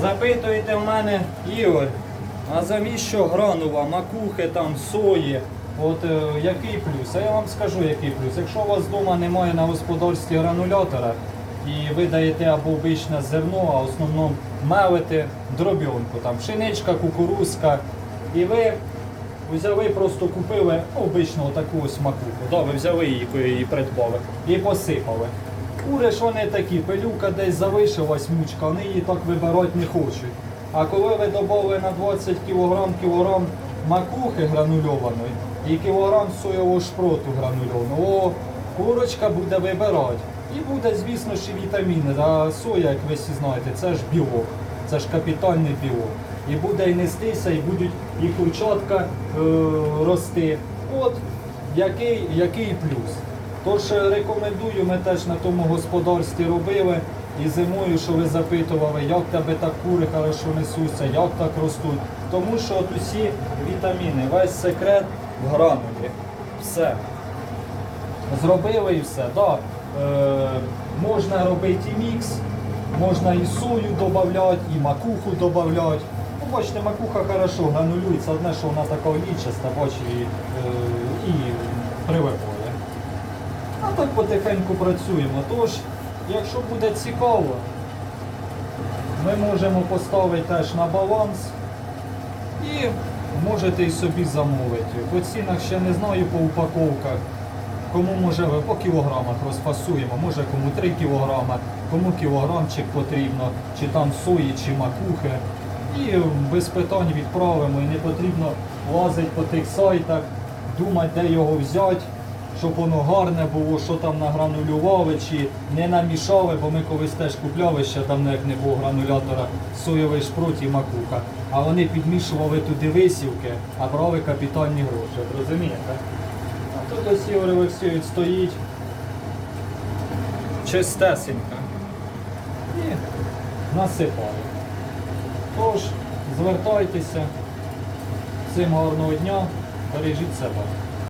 Запитуєте в мене, Ігор, а замість що гранула, макухи, там, сої, от е, який плюс? А я вам скажу, який плюс. Якщо у вас вдома немає на господарстві гранулятора, і ви даєте або обичне зерно, а в основному мелите дробьонку, там пшеничка, кукурузка, і ви взяли, просто купили обичну таку ось макуху. Да, ви взяли її, її придбали і посипали. Кури ж вони такі, пилюка десь залишилась мучка, вони її так вибирати не хочуть. А коли ви додали на 20 кг кілограм макухи гранульованої і кілограм соєвого шпроту гранульованого, о, курочка буде вибирати. І буде, звісно і вітаміни. А соя, як ви всі знаєте, це ж білок, це ж капітальний білок. І буде і нестися, і будуть і курчатка е, рости. От який, який плюс. Тож рекомендую, ми теж на тому господарстві робили. І зимою, що ви запитували, як тебе так кури хорошо несуться, як так ростуть. Тому що от усі вітаміни, весь секрет в гранулі. Все. Зробили і все. Да, е, можна робити і мікс, можна і сою додати, і макуху додати. Ну, бачите, макуха хорошо гранулюється, одне, що вона така олійчаста, бачите, і, е, і привикує. Так потихеньку працюємо. Тож, якщо буде цікаво, ми можемо поставити теж на баланс і можете і собі замовити. По цінах ще не знаю по упаковках. Кому може по кілограмах розфасуємо, може кому 3 кілограма, кому кілограмчик потрібно, чи там сої, чи макухи. І без питань відправимо. І не потрібно лазити по тих сайтах, думати, де його взяти, щоб воно гарне було, що там награнулювали, чи не намішали, бо ми колись теж купляли ще давно, як не було гранулятора, соєвий шпрот і макуха. А вони підмішували туди висівки, а брали капітальні гроші. Розумієте? А тут ось Ігор Олексійович стоїть чистесенька і насипає. Тож, звертайтеся. Всім гарного дня, бережіть себе.